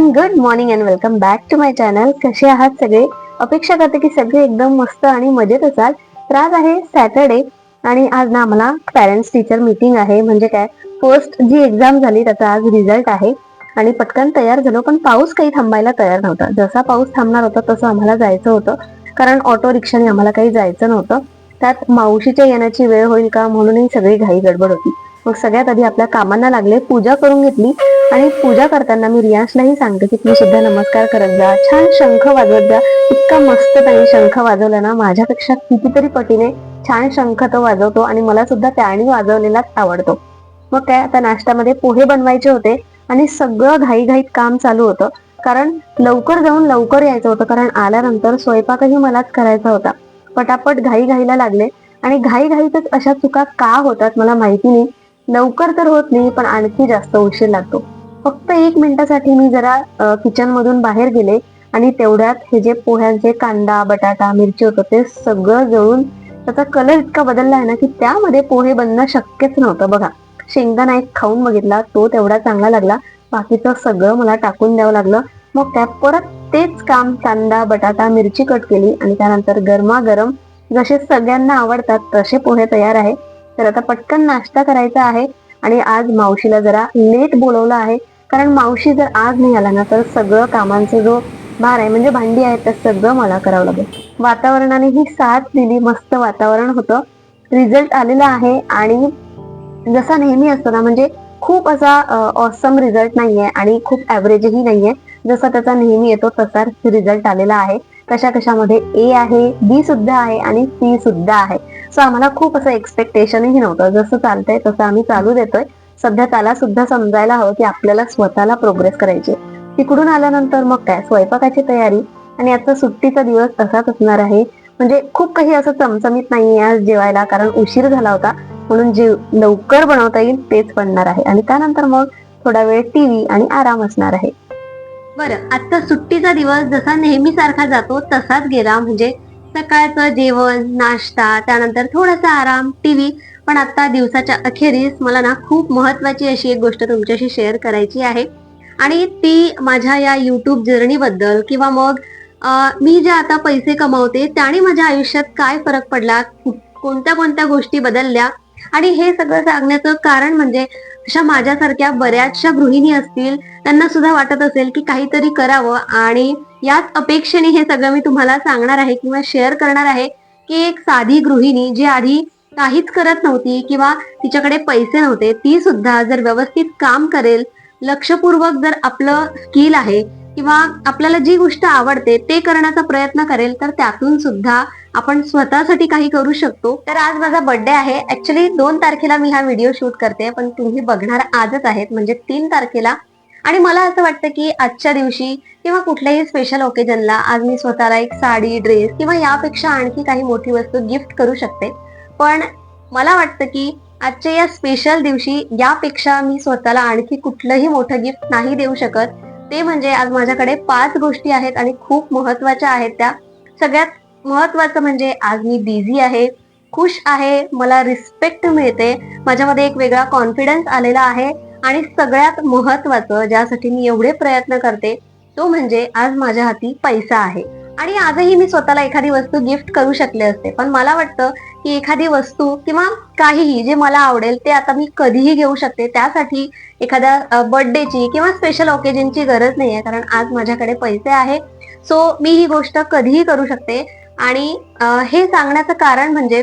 And good morning and welcome back to my channel कसे आहात सगळे? अपेक्षा करते की सगळे एकदम मस्त आणि मजेत असाल. तर आज आहे सॅटर्डे आणि आज ना आम्हाला पॅरेंट्स टीचर मीटिंग आहे. म्हणजे काय? फर्स्ट जी एक्झाम झाली त्याचा आज रिझल्ट आहे. आणि पटकन तयार झालो पण पाऊस काही थांबायला तयार नव्हता. जसा पाऊस थांबणार होता तसं आम्हाला जायचं होतं. कारण ऑटो रिक्षाने आम्हाला काही जायचं नव्हतं. त्यात मावशीच्या येण्याची वेळ होईल का? म्हणूनही सगळी घाई गडबड होती. मग सगळ्यात आधी आपल्या कामांना लागले पूजा करून घेतली आणि पूजा करताना मी रियाशलाही सांगते की तुम्ही सुद्धा नमस्कार करत जा. छान शंख वाजवत जा. इतका मस्त त्यांनी शंख वाजवला ना माझ्यापेक्षा कितीतरी पटीने छान शंख तो वाजवतो आणि मला सुद्धा त्याने वाजवलेलाच आवडतो. मग काय आता नाश्त्यामध्ये पोहे बनवायचे होते आणि सगळं घाईघाईत काम चालू होतं. कारण लवकर जाऊन लवकर यायचं होतं कारण आल्यानंतर स्वयंपाकही मलाच करायचा होता. पटापट घाई घाईला लागले आणि घाईघाईतच अशा चुका का होतात मला माहिती नाही. लवकर तर होत नाही पण आणखी जास्त उशीर लागतो. फक्त एक मिनिटासाठी मी जरा किचन मधून बाहेर गेले आणि तेवढ्यात हे जे पोह्यांचे कांदा बटाटा मिरची होतं ते सगळं जळून त्याचा कलर इतका बदलला आहे ना की त्यामध्ये पोहे बनणं शक्यच नव्हतं. बघा शेंगदाणा एक खाऊन बघितला तो तेवढा चांगला लागला. बाकीचं सगळं मला टाकून द्यावं लागलं. मग त्यात परत तेच काम कांदा बटाटा मिरची कट केली आणि त्यानंतर गरमागरम जसे सगळ्यांना आवडतात तसे पोहे तयार आहे. तर आता पटकन नाश्ता करायचा आहे आणि आज मावशीला जरा लेट बोलवलं आहे. कारण मावशी जर आज नाही आला ना तर सगळं कामांचा जो भार आहे म्हणजे भांडी आहे तर सगळं मला करावं लागेल. वातावरणाने ही साथ दिली मस्त वातावरण होतं. रिझल्ट आलेला आहे आणि जसा नेहमी असतो ना म्हणजे खूप असा ऑसम रिझल्ट नाहीये आणि खूप ॲव्हरेजही नाहीये. जसा त्याचा नेहमी येतो तसा रिझल्ट आलेला आहे. कशा कशामध्ये ए आहे बी सुद्धा आहे आणि सी सुद्धा आहे. सो आम्हाला खूप असं एक्सपेक्टेशनही नव्हतं. जसं चालतंय तसं आम्ही चालू देतोय. सध्या त्याला सुद्धा समजायला हवं की आपल्याला स्वतःला प्रोग्रेस करायची तिकडून आल्यानंतर मग काय? स्वयंपाकाची तयारी आणि आता सुट्टीचा दिवस तसाच असणार आहे. म्हणजे खूप काही असं चमचमीत नाहीये आज जेवायला कारण उशीर झाला होता. म्हणून जे लवकर बनवता येईल तेच बनणार आहे. आणि त्यानंतर मग थोडा वेळ टीव्ही आणि आराम असणार आहे. बरं आता सुट्टीचा दिवस जसा नेहमी सारखा जातो तसाच गेला. म्हणजे सकाळचं जेवण नाश्ता त्यानंतर थोडासा आराम टीव्ही. पण आता दिवसाच्या अखेरीस मला ना खूप महत्वाची अशी एक गोष्ट तुमच्याशी शेअर करायची आहे. आणि ती माझ्या या युट्यूब जर्नीबद्दल किंवा मग मी जे आता पैसे कमावते त्याने माझ्या आयुष्यात काय फरक पडला कोणत्या कोणत्या गोष्टी बदलल्या? आणि हे सगळं सांगण्याचं कारण म्हणजे अशा माझ्यासारख्या बऱ्याचशा गृहिणी असतील त्यांना सुद्धा वाटत असेल की काहीतरी करावं आणि याच अपेक्षेने हे सगळं मी तुम्हाला सांगणार आहे किंवा शेअर करणार आहे की एक साधी गृहिणी जी आधी काहीच करत नव्हती किंवा तिच्याकडे पैसे नव्हते ती सुद्धा जर व्यवस्थित काम करेल लक्षपूर्वक जर आपलं स्किल आहे किंवा आपल्याला जी गोष्ट आवडते ते करण्याचा प्रयत्न करेल तर त्यातून सुद्धा आपण स्वतःसाठी काही करू शकतो. तर आज माझा बर्थडे आहे. ऍक्च्युली दोन तारखेला मी हा व्हिडिओ शूट करते पण तुम्ही बघणार आजच आहेत म्हणजे तीन तारखेला. आणि मला असं वाटतं की आजच्या दिवशी किंवा कुठल्याही स्पेशल ओकेजनला आज मी स्वतःला एक साडी ड्रेस किंवा यापेक्षा आणखी काही मोठी वस्तू गिफ्ट करू शकते. पण मला वाटतं की आजच्या या स्पेशल दिवशी यापेक्षा मी स्वतःला आणखी कुठलंही मोठं गिफ्ट नाही देऊ शकत. ते म्हणजे आज माझ्याकडे पाच गोष्टी आहेत आणि खूप महत्त्वाच्या आहेत त्या. सगळ्यात महत्वाचं म्हणजे आज मी बिझी आहे खुश आहे मला रिस्पेक्ट मिळते माझ्यामध्ये एक वेगळा कॉन्फिडन्स आलेला आहे आणि सगळ्यात महत्वाचं ज्यासाठी मी एवढे प्रयत्न करते तो म्हणजे आज माझ्या हाती पैसा आहे. आणि आजही मी स्वतःला एखादी वस्तू गिफ्ट करू शकले असते. पण मला वाटतं की एखादी वस्तू किंवा काहीही जे मला आवडेल ते आता मी कधीही घेऊ शकते. त्यासाठी एखाद्या बर्थडेची किंवा स्पेशल ओकेजनची गरज नाही आहे कारण आज माझ्याकडे पैसे आहे. सो मी ही गोष्ट कधीही करू शकते. आणि हे सांगण्याचं कारण म्हणजे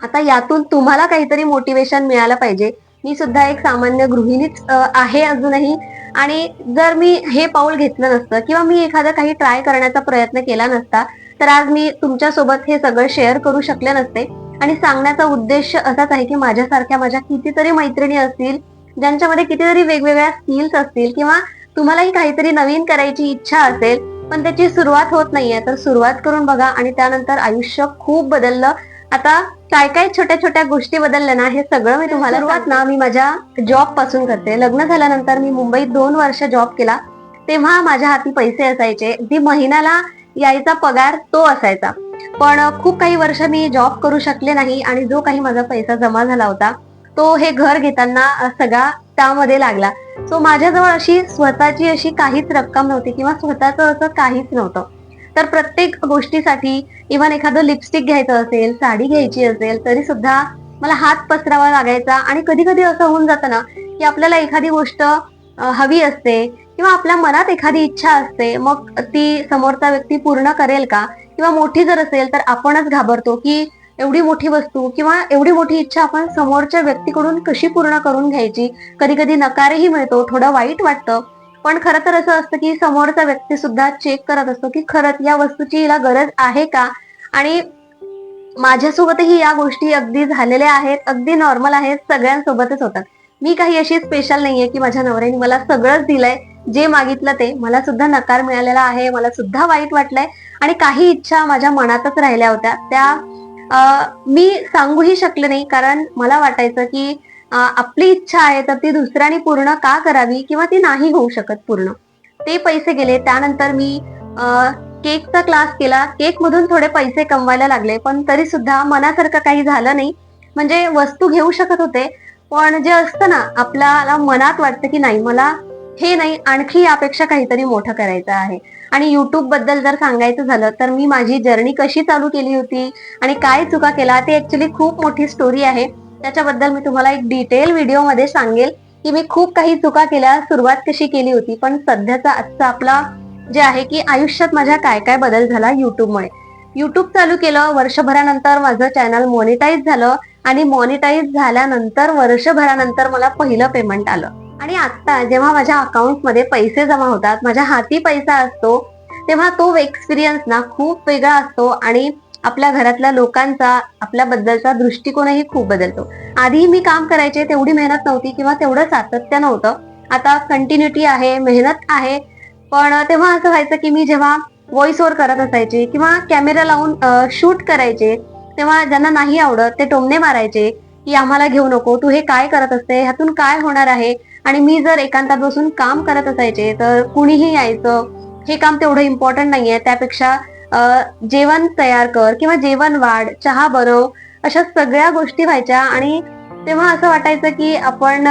आता यातून तुम्हाला काहीतरी मोटिवेशन मिळालं पाहिजे. मी सुद्धा एक सामान्य गृहिणीच आहे अजूनही. आणि जर मी हे पाऊल घेतलं नसतं किंवा मी एखादा काही ट्राय करण्याचा प्रयत्न केला नसता तर आज मी तुमच्यासोबत हे सगळं शेअर करू शकले नसते. आणि सांगण्याचा उद्देश असाच आहे की माझ्यासारख्या माझ्या कितीतरी मैत्रिणी असतील ज्यांच्यामध्ये कितीतरी वेगवेगळ्या स्किल्स असतील किंवा तुम्हालाही काहीतरी नवीन करायची इच्छा असेल पण त्याची सुरुवात होत नाहीये. तर सुरुवात करून बघा आणि त्यानंतर आयुष्य खूप बदललं. आता काय काय छोट्या छोट्या गोष्टी बदलल्या ना हे सगळं मी तुम्हाला सुरुवात. ना मी माझ्या जॉबपासून करते. लग्न झाल्यानंतर मी मुंबईत दोन वर्ष जॉब केला. तेव्हा माझ्या हाती पैसे असायचे. जी महिन्याला यायचा पगार तो असायचा. पण खूप काही वर्ष मी जॉब करू शकले नाही आणि जो काही माझा पैसा जमा झाला होता तो हे घर घेताना सगळा त्यामध्ये लागला. सो माझ्याजवळ अशी स्वतःची अशी काहीच रक्कम नव्हती किंवा स्वतःचं असं काहीच नव्हतं. तर प्रत्येक गोष्टीसाठी इव्हन एखादं लिपस्टिक घ्यायचं असेल साडी घ्यायची असेल तरी सुद्धा मला हात पसरावा लागायचा. आणि कधी कधी असं होऊन जातं ना की आपल्याला एखादी गोष्ट हवी असते किंवा आपल्या मनात एखादी इच्छा असते मग ती समोरचा व्यक्ती पूर्ण करेल का? किंवा मोठी जर असेल तर आपणच घाबरतो की एवढी मोठी वस्तू किंवा एवढी मोठी इच्छा आपण समोरच्या व्यक्तीकडून कशी पूर्ण करून घ्यायची? कधी कधी नकारही मिळतो थोडं वाईट वाटतं. पण खरं तर असं असतं की समोरचा व्यक्ती सुद्धा चेक करत असतो की खरंच या वस्तूची हिला गरज आहे का? आणि माझ्यासोबतही या गोष्टी अगदी झालेल्या आहेत अगदी नॉर्मल आहेत सगळ्यांसोबतच होतात. मी काही अशी स्पेशल नाहीये की माझ्या नवऱ्याने मला सगळंच दिलंय जे मागितलं ते. मला सुद्धा नकार मिळालेला आहे मला सुद्धा वाईट वाटलंय आणि काही इच्छा माझ्या मनातच राहिल्या होत्या. त्या आ, मी सांगूही शकले नाही कारण मला वाटायचं की आपली इच्छा आहे तर ती दुसऱ्याने पूर्ण का करावी किंवा ती नाही होऊ शकत पूर्ण? ते पैसे गेले त्यानंतर मी केकचा क्लास केला. केक मधून थोडे पैसे कमवायला लागले पण तरी सुद्धा मनासारखं काही झालं नाही. म्हणजे वस्तू घेऊ शकत होते पण जे असतं ना आपल्याला मनात वाटतं की नाही मला हे नाही आणखी यापेक्षा काहीतरी मोठं करायचं आहे. आणि युट्यूबबद्दल जर सांगायचं झालं तर मी माझी जर्नी कशी चालू केली होती आणि काय चुका केला ते ऍक्च्युली खूप मोठी स्टोरी आहे. त्याच्याबद्दल मी तुम्हाला एक डिटेल व्हिडिओमध्ये सांगेल की मी खूप काही चुका केल्या सुरुवात कशी केली होती पण सध्याचा आजचा आपला जे आहे की आयुष्यात माझ्या काय काय बदल झाला युट्यूबमुळे युट्यूब चालू केलं वर्षभरानंतर माझं चॅनल मॉनिटाईज झालं आणि मॉनिटाईज झाल्यानंतर वर्षभरानंतर मला पहिलं पेमेंट आलं. आणि आता जेव्हा माझ्या अकाउंटमध्ये पैसे जमा होतात माझ्या हाती पैसा असतो तेव्हा तो एक्सपिरियन्स ना खूप वेगळा असतो आणि आपल्या घरातल्या लोकांचा आपल्याबद्दलचा दृष्टिकोनही खूप बदलतो. आधी मी काम करायचे तेवढी मेहनत नव्हती किंवा तेवढं सातत्य नव्हतं. आता कंटिन्युटी आहे मेहनत आहे. पण तेव्हा असं व्हायचं की मी जेव्हा व्हॉइस ओव्हर करत असायचे किंवा कॅमेरा लावून शूट करायचे तेव्हा ज्यांना नाही आवडत ते टोमणे मारायचे की आम्हाला घेऊ नको तू हे काय करत असते ह्यातून काय होणार आहे? आणि मी जर एकांतात बसून काम करत असायचे तर कुणीही यायचं हे काम तेवढं इम्पॉर्टंट नाहीये. त्यापेक्षा जेवण तयार कर किंवा जेवण वाढ चहा बनव अशा सगळ्या गोष्टी व्हायच्या. आणि तेव्हा असं वाटायचं की आपण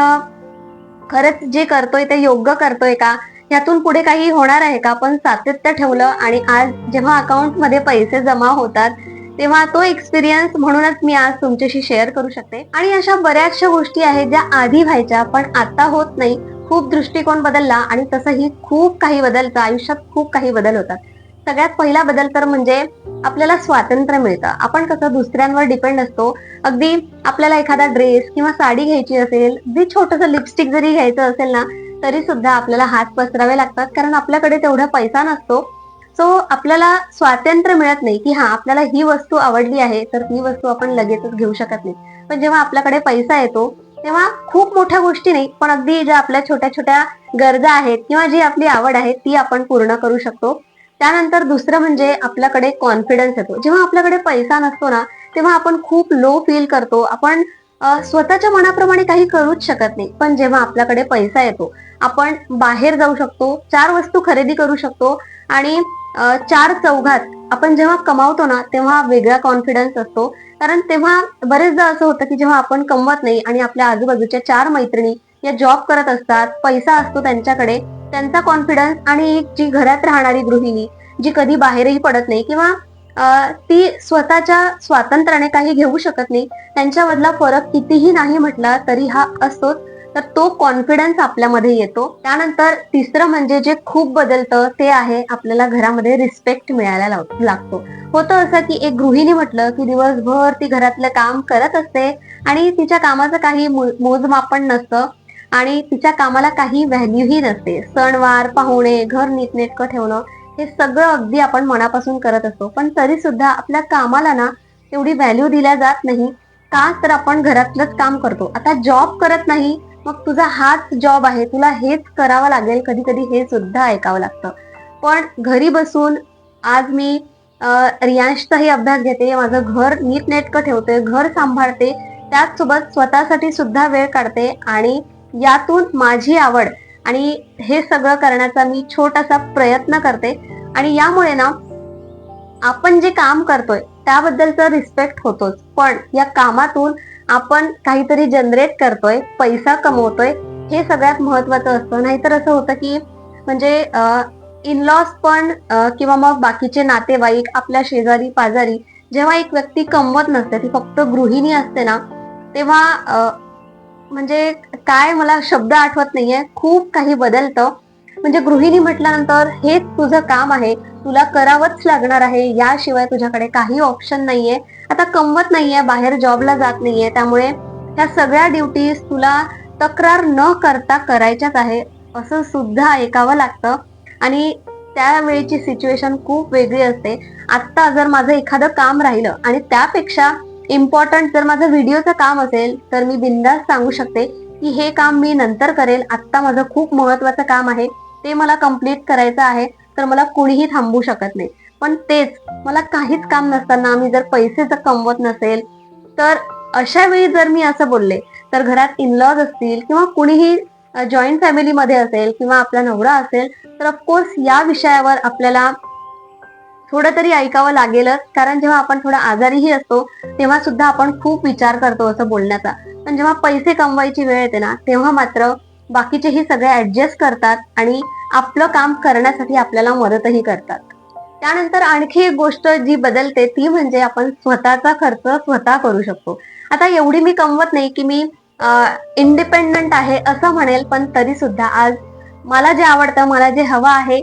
खरंच जे करतोय ते योग्य करतोय का? यातून पुढे काही होणार आहे का? आपण सातत्य ठेवलं आणि आज जेव्हा अकाउंटमध्ये पैसे जमा होतात तेव्हा तो एक्सपिरियन्स म्हणूनच मी आज तुमच्याशी शेअर करू शकते. आणि अशा बऱ्याचशा गोष्टी आहेत ज्या आधी व्हायच्या पण आता होत नाही. खूप दृष्टिकोन बदलला आणि तसंही खूप काही बदलतं. आयुष्यात खूप काही बदल होतात. सगळ्यात पहिला बदल तर म्हणजे आपल्याला स्वातंत्र्य मिळतं. आपण कसं दुसऱ्यांवर डिपेंड असतो. अगदी आपल्याला एखादा ड्रेस किंवा साडी घ्यायची असेल अगदी छोटस लिपस्टिक जरी घ्यायचं असेल ना तरी सुद्धा आपल्याला हात पसरावे लागतात. कारण आपल्याकडे तेवढा पैसा नसतो. सो आपल्याला स्वातंत्र्य मिळत नाही की हा आपल्याला ही वस्तू आवडली आहे तर ती वस्तू आपण लगेचच घेऊ शकत नाही. पण जेव्हा आपल्याकडे पैसा येतो तेव्हा खूप मोठ्या गोष्टी नाही पण अगदी ज्या आपल्या छोट्या छोट्या गरजा आहेत किंवा जी आपली आवड आहे ती आपण पूर्ण करू शकतो. त्यानंतर दुसरं म्हणजे आपल्याकडे कॉन्फिडन्स येतो. जेव्हा आपल्याकडे पैसा नसतो ना तेव्हा आपण खूप लो फील करतो. आपण स्वतःच्या मनाप्रमाणे काही करूच शकत नाही. पण जेव्हा आपल्याकडे पैसा येतो आपण बाहेर जाऊ शकतो चार वस्तू खरेदी करू शकतो आणि चार चौघात आपण जेव्हा कमावतो ना तेव्हा वेगळा कॉन्फिडन्स असतो. कारण तेव्हा बरेचदा असं होतं की जेव्हा आपण कमवत नाही आणि आपल्या आजूबाजूच्या चार मैत्रिणी या जॉब करत असतात पैसा असतो त्यांच्याकडे त्यांचा कॉन्फिडन्स आणि जी घरात राहणारी गृहिणी जी कधी बाहेरही पडत नाही किंवा ती स्वतःच्या स्वातंत्र्याने काही घेऊ शकत नाही त्यांच्यामधला फरक कितीही नाही म्हटला तरी हा असतोच तर तो कॉन्फिडन्स आपल्यामध्ये येतो. त्यानंतर तिसरं म्हणजे जे खूप बदलतं ते आहे आपल्याला घरामध्ये रिस्पेक्ट मिळायला लाव- लागतो. होतं असं की एक गृहिणी म्हटलं की दिवसभर ती घरातलं काम करत असते आणि तिच्या कामाचं काही मोजमापण मोजमापन नसतं. आणि तिच्या कामाला काही व्हॅल्यूही नसते. सणवार पाहुणे घर नीटनेटकं ठेवणं हे सगळं अगदी आपण मनापासून करत असतो. पण तरी सुद्धा आपल्या कामाला ना तेवढी व्हॅल्यू दिल्या जात नाही. का तर आपण घरातलंच काम करतो. आता जॉब करत नाही मग तुझा हाच जॉब आहे. तुला हेच करावं लागेल. कधी कधी हे सुद्धा ऐकावं लागतं. पण घरी बसून आज मी रियांशचाही अभ्यास घेते. माझं घर नीटनेटकं ठेवते घर सांभाळते. त्याचसोबत स्वतःसाठी सुद्धा वेळ काढते आणि यातून माझी आवड. आणि हे सगळं करण्याचा मी छोटासा प्रयत्न करते. आणि यामुळे ना आपण जे काम करतोय त्याबद्दलचा रिस्पेक्ट होतोच. पण या कामातून आपण काहीतरी जनरेट करतोय पैसा कमवतोय हे सगळ्यात महत्वाचं असतं. नाहीतर असं होतं की म्हणजे इनलॉस पण किंवा मग बाकीचे नातेवाईक आपल्या शेजारी पाजारी जेव्हा एक व्यक्ती कमवत नसते ती फक्त गृहिणी असते ना तेव्हा म्हणजे काय मला शब्द आठवत नाहीये. खूप काही बदलतं. म्हणजे गृहिणी म्हटल्यानंतर हेच तुझं काम आहे. तुला करावंच लागणार आहे. याशिवाय तुझ्याकडे काही ऑप्शन नाहीये. आता कमवत नाहीये. बाहेर जॉबला जात नाहीये. त्यामुळे ह्या सगळ्या ड्युटीज तुला तक्रार न करता करायच्याच आहे. असं सुद्धा ऐकावं लागतं. आणि त्यावेळेची सिच्युएशन खूप वेगळी असते. आत्ता जर माझं एखादं काम राहिलं आणि त्यापेक्षा इम्पॉर्टंट जर माझं व्हिडिओचं काम असेल तर मी बिंदास सांगू शकते की हे काम मी नंतर करेल. आत्ता माझं खूप महत्वाचं काम आहे. ते मला कंप्लीट करायचं आहे तर मला कुणीही थांबू शकत नाही. पण तेच मला काहीच काम नसताना मी जर पैसे जर कमवत नसेल तर अशा वेळी जर मी असं बोलले तर घरात इनलॉज असतील किंवा कुणीही जॉईंट फॅमिलीमध्ये असेल किंवा आपला नवरा असेल तर ऑफकोर्स या विषयावर आपल्याला थोडं तरी ऐकावं लागेलच. कारण जेव्हा आपण थोडा आजारीही असतो तेव्हा सुद्धा आपण खूप विचार करतो असं बोलण्याचा. पण जेव्हा पैसे कमवायची वेळ येते ना तेव्हा मात्र बाकीचेही सगळे ऍडजस्ट करतात आणि आपलं काम करण्यासाठी आपल्याला मदतही करतात. त्यानंतर आणखी एक गोष्ट जी बदलते ती म्हणजे आपण स्वतःचा खर्च स्वतः करू शकतो. आता एवढी मी कमवत नाही की मी इंडिपेंडंट आहे असं म्हणेल पण तरी सुद्धा आज मला जे आवडतं मला जे हवं आहे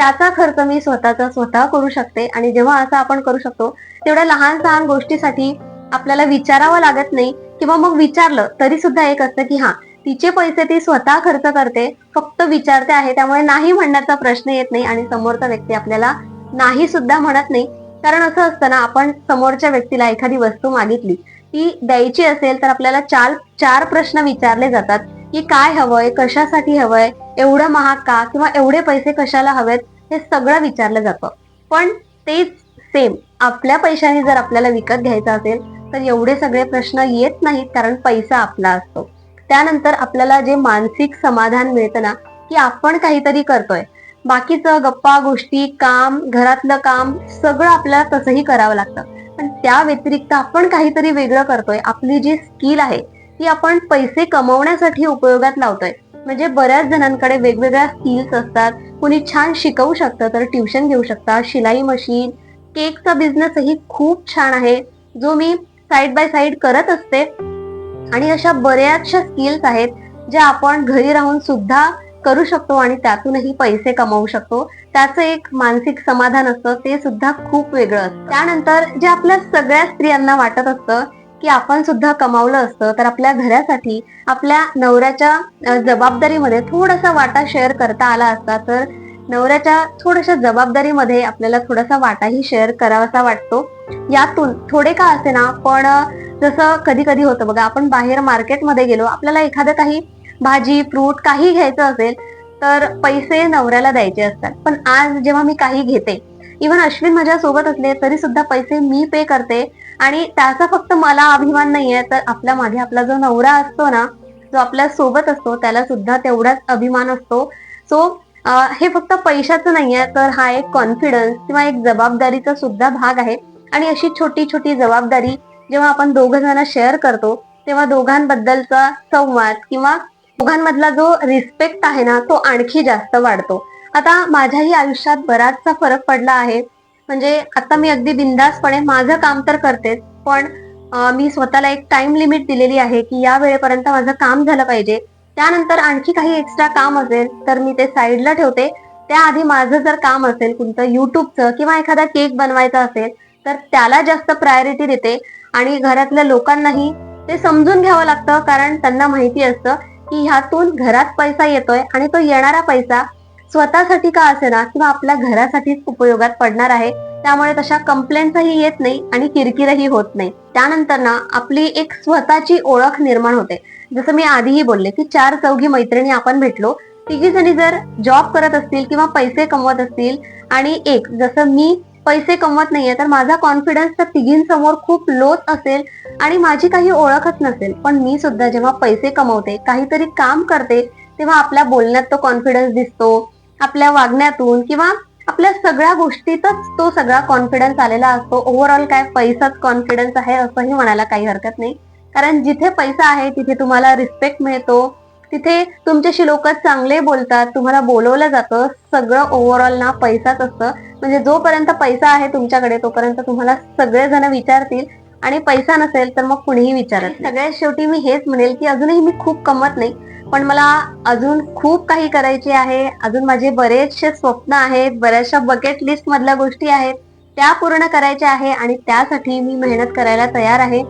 त्याचा खर्च मी स्वतःचा स्वतः करू शकते. आणि जेव्हा असं आपण करू शकतो तेवढ्या लहान सहान गोष्टीसाठी आपल्याला विचारावं लागत नाही. किंवा मग विचारलं तरी सुद्धा एक असतं की हा तिचे पैसे ती स्वतः खर्च करते फक्त विचारते आहे त्यामुळे नाही म्हणण्याचा प्रश्न येत नाही आणि समोरचा व्यक्ती आपल्याला नाही सुद्धा म्हणत नाही. कारण असं असतं ना आपण समोरच्या व्यक्तीला एखादी वस्तू मागितली ती द्यायची असेल तर आपल्याला चार चार प्रश्न विचारले जातात. की काय हवंय कशासाठी हवंय एवढं महाग का किंवा एवढे पैसे कशाला हवेत हे सगळं विचारलं जातं. पण तेच सेम आपल्या पैशाने जर आपल्याला विकत घ्यायचं असेल तर एवढे सगळे प्रश्न येत नाहीत कारण पैसा आपला असतो. त्यानंतर आपल्याला जे मानसिक समाधान मिळतं ना की आपण काहीतरी करतोय. बाकीचं गप्पा गोष्टी काम घरातलं काम सगळं आपल्याला तसंही करावं लागतं. पण त्या व्यतिरिक्त आपण काहीतरी वेगळं करतोय. आपली जी स्किल आहे ती आपण पैसे कमवण्यासाठी उपयोगात लावतोय. म्हणजे बऱ्याच जणांकडे वेगवेगळ्या स्किल्स असतात. कुणी छान शिकवू शकतं तर ट्युशन घेऊ शकता शिलाई मशीन केकचा बिझनेसही खूप छान आहे जो मी साईड बाय साईड करत असते. आणि अशा बऱ्याचशा स्किल्स आहेत ज्या आपण घरी राहून सुद्धा करू शकतो आणि त्यातूनही पैसे कमवू शकतो. त्याचं एक मानसिक समाधान असतं ते सुद्धा खूप वेगळं असतं. त्यानंतर जे आपल्या सगळ्या स्त्रियांना वाटत असतं की आपण सुद्धा कमावलं असतं तर आपल्या घरासाठी आपल्या नवऱ्याच्या जबाबदारीमध्ये थोडासा वाटा शेअर करता आला असता तर नवऱ्याच्या थोड्याशा जबाबदारीमध्ये आपल्याला थोडासा वाटाही शेअर करावासा वाटतो. यातून थोडे का असे ना पण जसं कधी कधी होतं बघा आपण बाहेर मार्केटमध्ये गेलो आपल्याला एखादं काही भाजी फ्रूट काही घ्यायचं असेल तर पैसे नवऱ्याला द्यायचे असतात. पण आज जेव्हा मी काही घेते इव्हन अश्विन माझ्या सोबत असले तरी सुद्धा पैसे मी पे करते. आणि त्याचा फक्त मला अभिमान नाहीये तर आपल्या मागे आपला जो नवरा असतो ना जो आपल्यासोबत असतो त्याला सुद्धा तेवढाच अभिमान असतो. सो हे फक्त पैशाचं नाहीये तर हा एक कॉन्फिडन्स किंवा एक जबाबदारीचा सुद्धा भाग आहे. आणि अशी छोटी छोटी जबाबदारी जेव्हा आपण दोघ जण शेअर करतो तेव्हा दोघांबद्दलचा संवाद किंवा दोघांमधला जो रिस्पेक्ट आहे ना तो आणखी जास्त वाढतो. आता माझ्याही आयुष्यात बराचसा फरक पडला आहे. म्हणजे आता मी अगदी बिंदासपणे माझं काम तर करतेच पण मी स्वतःला एक टाइम लिमिट दिलेली आहे की या वेळेपर्यंत माझं काम झालं पाहिजे. त्यानंतर आणखी काही एक्स्ट्रा काम असेल तर मी ते साईडला ठेवते. त्याआधी माझं जर काम असेल कोणतं युट्यूबचं किंवा एखादा केक बनवायचा असेल तर त्याला जास्त प्रायोरिटी देते. आणि घरातल्या लोकांनाही ते समजून घ्यावं लागतं कारण त्यांना माहिती असतं की ह्यातून घरात पैसा येतोय आणि तो येणारा पैसा स्वतःसाठी का असेना किंवा आपल्या घरासाठीच उपयोगात पडणार आहे त्यामुळे तशा कंप्लेंट्सही येत नाही आणि किरकिरही होत नाही. त्यानंतर ना आपली एक स्वतःची ओळख निर्माण होते. जसं मी आधीही बोलले की चार चौघी मैत्रिणी आपण भेटलो तिघी जणी जर जॉब करत असतील किंवा पैसे कमवत असतील आणि एक जसं मी पैसे कमवत नाहीये तर माझा कॉन्फिडन्स तर तिघींसमोर खूप लोच असेल आणि माझी काही ओळखच नसेल. पण मी सुद्धा जेव्हा पैसे कमवते काहीतरी काम करते तेव्हा आपल्या बोलण्यात तो कॉन्फिडन्स दिसतो. आपल्या वागण्यातून किंवा आपल्या सगळ्या गोष्टीतच तो सगळा कॉन्फिडन्स आलेला असतो. ओव्हरऑल काय पैसाच कॉन्फिडन्स आहे असंही म्हणायला काही हरकत नाही. कारण जिथे पैसा आहे तिथे तुम्हाला रिस्पेक्ट मिळतो. तिथे तुमच्याशी लोक चांगले बोलतात तुम्हाला बोलवलं जातं. सगळं ओव्हरऑल ना पैसाच असतं. म्हणजे जोपर्यंत पैसा आहे तुमच्याकडे तोपर्यंत तुम्हाला सगळेजण विचारतील. आणि पैसा नसेल तर मग कुणीही विचारत. सगळ्यात शेवटी मी हेच म्हणेल की अजूनही मी खूप कमत नाही. पण मला अजून खूप काही करायचे आहे. अजून माझे बरेचसे स्वप्न आहेत. बऱ्याचशा बकेट लिस्ट मधल्या गोष्टी आहेत. त्या पूर्ण करायच्या आहे आणि त्यासाठी मी मेहनत करायला तयार आहे.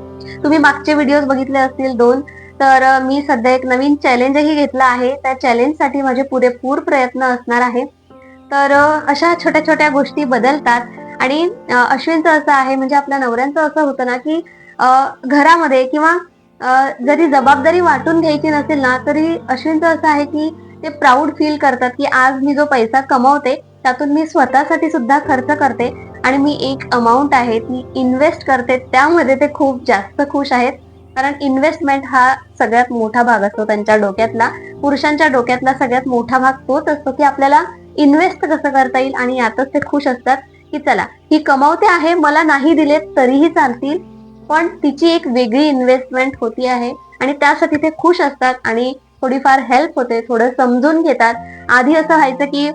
तुम्ही मागचे व्हिडिओज बघितले असतील दोन. तर मी सध्या एक नवीन चॅलेंजही घेतला आहे. त्या चॅलेंजसाठी माझे पुरेपूर प्रयत्न असणार आहे. तर अशा छोट्या छोट्या गोष्टी बदलतात. आणि अश्विनचं असं आहे म्हणजे आपल्या नवऱ्यांचं असं होतं ना की घरामध्ये किंवा जरी जबाबदारी वाटून घ्यायची नसेल ना तरी अश्विनचं असं आहे की ते प्राऊड फील करतात की आज मी जो पैसा कमवते त्यातून मी स्वतःसाठी सुद्धा खर्च करते आणि मी एक अमाऊंट आहे ती इन्व्हेस्ट करते त्यामध्ये ते खूप जास्त खुश आहेत. कारण इन्व्हेस्टमेंट हा सगळ्यात मोठा भाग असतो त्यांच्या डोक्यातला. पुरुषांच्या डोक्यातला सगळ्यात मोठा भाग तोच असतो की आपल्याला इन्व्हेस्ट कसं करता येईल आणि यातच ते खुश असतात की चला ही कमावते आहे मला नाही दिले तरीही चालतील. पण तिची एक वेगळी इन्व्हेस्टमेंट होती आहे. आणि त्यासाठी ते खुश असतात आणि थोडीफार हेल्प होते थोडं समजून घेतात. आधी असं व्हायचं की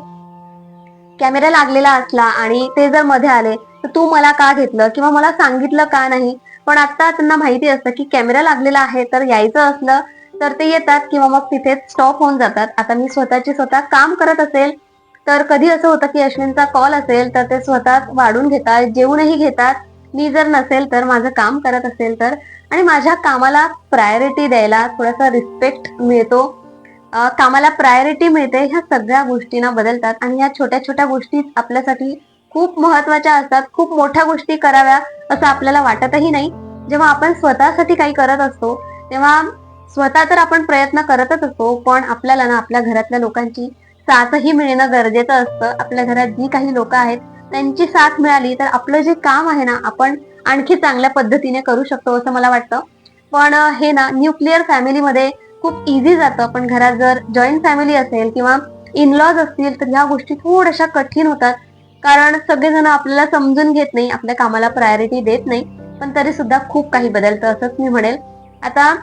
कॅमेरा लागलेला असला आणि ते जर मध्ये आले तर तू मला का घेतलं किंवा मला सांगितलं का नाही? पण आता त्यांना माहिती असतं की कॅमेरा लागलेला आहे तर यायचं असलं तर ते येतात किंवा मग तिथेच स्टॉप होऊन जातात. आता मी स्वतःची स्वतः काम करत असेल तर कधी असं होतं की अश्विनचा कॉल असेल तर ते स्वतः वाढून घेतात जेवणही घेतात. मी जर नसेल तर माझं काम करत असेल तर आणि माझ्या कामाला प्रायोरिटी द्यायला थोडासा रिस्पेक्ट मिळतो. कामाला प्रायोरिटी मिळते ह्या सगळ्या गोष्टींना बदलतात. आणि ह्या छोट्या छोट्या गोष्टी आपल्यासाठी खूप महत्त्वाच्या असतात. खूप मोठ्या गोष्टी कराव्या असं आपल्याला वाटतही नाही. जेव्हा आपण स्वतःसाठी काही करत असतो तेव्हा स्वतः तर आपण प्रयत्न करतच असतो पण आपल्याला ना आपल्या घरातल्या लोकांची साथही मिळणं गरजेचं असतं. आपल्या घरात जी काही लोक आहेत त्यांची साथ मिळाली तर आपलं जे काम आहे ना आपण आणखी चांगल्या पद्धतीने करू शकतो असं मला वाटतं. पण हे ना न्यूक्लिअर फॅमिलीमध्ये खूप इझी जातं. पण घरात जर जॉईंट फॅमिली असेल किंवा इनलॉज असतील तर ह्या गोष्टी थोड्याशा कठीण होतात. कारण सगळेजण आपल्याला समजून घेत नाही आपल्या कामाला प्रायोरिटी देत नाही. पण तरी सुद्धा खूप काही बदलतं असंच मी म्हणेल. आता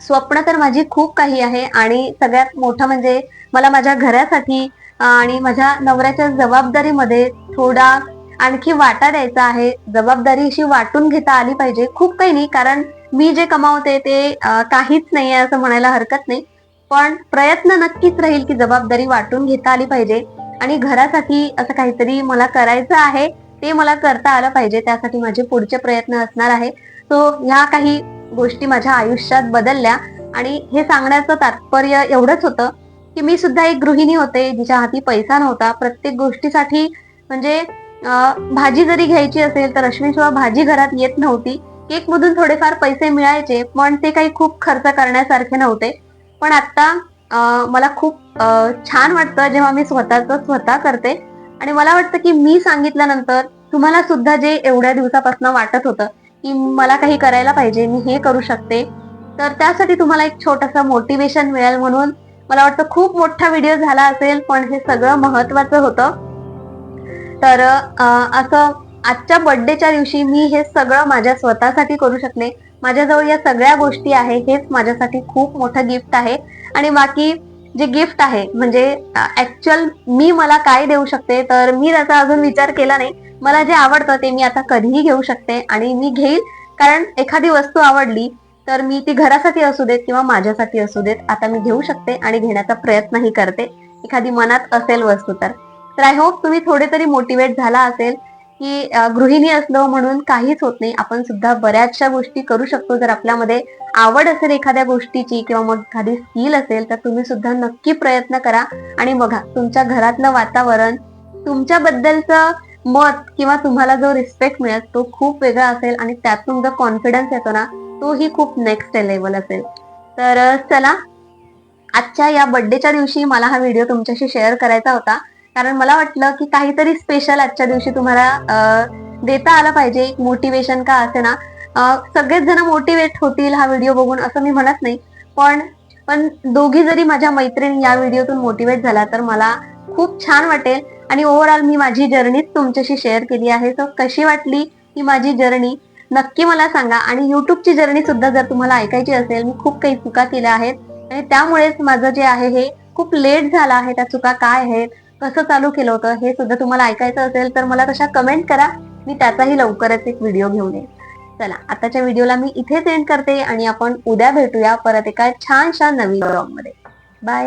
स्वप्न तर माझी खूप काही आहे आणि सगळ्यात मोठं म्हणजे मला माझ्या घरासाठी आणि माझ्या नवऱ्याच्या जबाबदारीमध्ये थोडा आणखी वाटा द्यायचा आहे. जबाबदारी अशी वाटून घेता आली पाहिजे. खूप काही नाही कारण मी जे कमावते ते काहीच नाही आहे असं म्हणायला हरकत नाही. पण प्रयत्न नक्कीच राहील की जबाबदारी वाटून घेता आली पाहिजे. आणि घरासाठी असं काहीतरी मला करायचं आहे ते मला करता आलं पाहिजे. त्यासाठी माझे पुढचे प्रयत्न असणार आहे. सो ह्या काही गोष्टी माझ्या आयुष्यात बदलल्या. आणि हे सांगण्याचं तात्पर्य एवढंच होतं की मी सुद्धा एक गृहिणी होते जिच्या हाती पैसा नव्हता. प्रत्येक गोष्टीसाठी म्हणजे भाजी जरी घ्यायची असेल तर अश्विनशिवाय भाजी घरात येत नव्हती. केक मधून थोडेफार पैसे मिळायचे पण ते काही खूप खर्च करण्यासारखे नव्हते. पण आता मला खूप छान वाटतं जेव्हा मी स्वतःच स्वतः करते. आणि मला वाटतं की मी सांगितल्यानंतर तुम्हाला सुद्धा जे एवढ्या दिवसापासून वाटत होतं की मला काही करायला पाहिजे मी हे करू शकते. तर त्यासाठी तुम्हाला एक छोटस मोटिवेशन मिळेल म्हणून मला वाटतं खूप मोठा व्हिडिओ झाला असेल पण हे सगळं महत्वाचं होतं. तर असं आजच्या बर्थडेच्या दिवशी मी हे सगळं माझ्या स्वतःसाठी करू शकले माझ्याजवळ या सगळ्या गोष्टी आहे हेच माझ्यासाठी खूप मोठं गिफ्ट आहे. आणि बाकी जे गिफ्ट आहे म्हणजे ऍक्च्युअल मी मला काय देऊ शकते तर मी त्याचा अजून विचार केला नाही. मला जे आवडतं ते मी आता कधीही घेऊ शकते आणि मी घेईल. कारण एखादी वस्तू आवडली तर मी ती घरासाठी असू देत किंवा माझ्यासाठी असू देत आता मी घेऊ शकते आणि घेण्याचा प्रयत्नही करते. एखादी मनात असेल वस्तू तर. तर आय होप तुम्ही थोडे तरी मोटिवेट झाला असेल की गृहिणी असलो म्हणून काहीच होत नाही. आपण सुद्धा बऱ्याचशा गोष्टी करू शकतो. जर आपल्यामध्ये आवड असेल एखाद्या गोष्टीची किंवा मग एखादी स्किल असेल तर तुम्ही सुद्धा नक्की प्रयत्न करा आणि बघा तुमच्या घरातलं वातावरण तुमच्याबद्दलचं मत किंवा तुम्हाला जो रिस्पेक्ट मिळेल तो खूप वेगळा असेल आणि त्यातून जो कॉन्फिडन्स येतो ना. तोही खूप नेक्स्ट लेवल असेल. तर चला आजच्या या बर्थडेच्या दिवशी मला हा व्हिडिओ तुमच्याशी शेअर करायचा होता. कारण मला वाटलं की काहीतरी स्पेशल आजच्या दिवशी तुम्हाला देता आला पाहिजे. एक मोटिवेशन का असे ना. सगळेच जण मोटिवेट होतील हा व्हिडिओ बघून असं मी म्हणत नाही. पण पण दोघी जरी माझ्या मैत्रिणी या व्हिडिओतून मोटिवेट झाला तर मला खूप छान वाटेल. आणि ओव्हरऑल मी माझी जर्नीच तुमच्याशी शेअर केली आहे. तर कशी वाटली ही माझी जर्नी नक्की मला सांगा. आणि युट्यूबची जर्नी सुद्धा जर तुम्हाला ऐकायची असेल मी खूप काही चुका केल्या आहेत. आणि त्यामुळेच माझं जे आहे हे खूप लेट झालं आहे. त्या चुका काय आहेत कसं चालू केलं होतं हे सुद्धा तुम्हाला ऐकायचं असेल तर मला तशा कमेंट करा. मी त्याचाही लवकरच एक व्हिडिओ घेऊन येईल चला आताच्या व्हिडिओला मी इथेच एंड करते आणि आपण उद्या भेटूया परत एका छानशा नवीन ब्लॉगमध्ये. बाय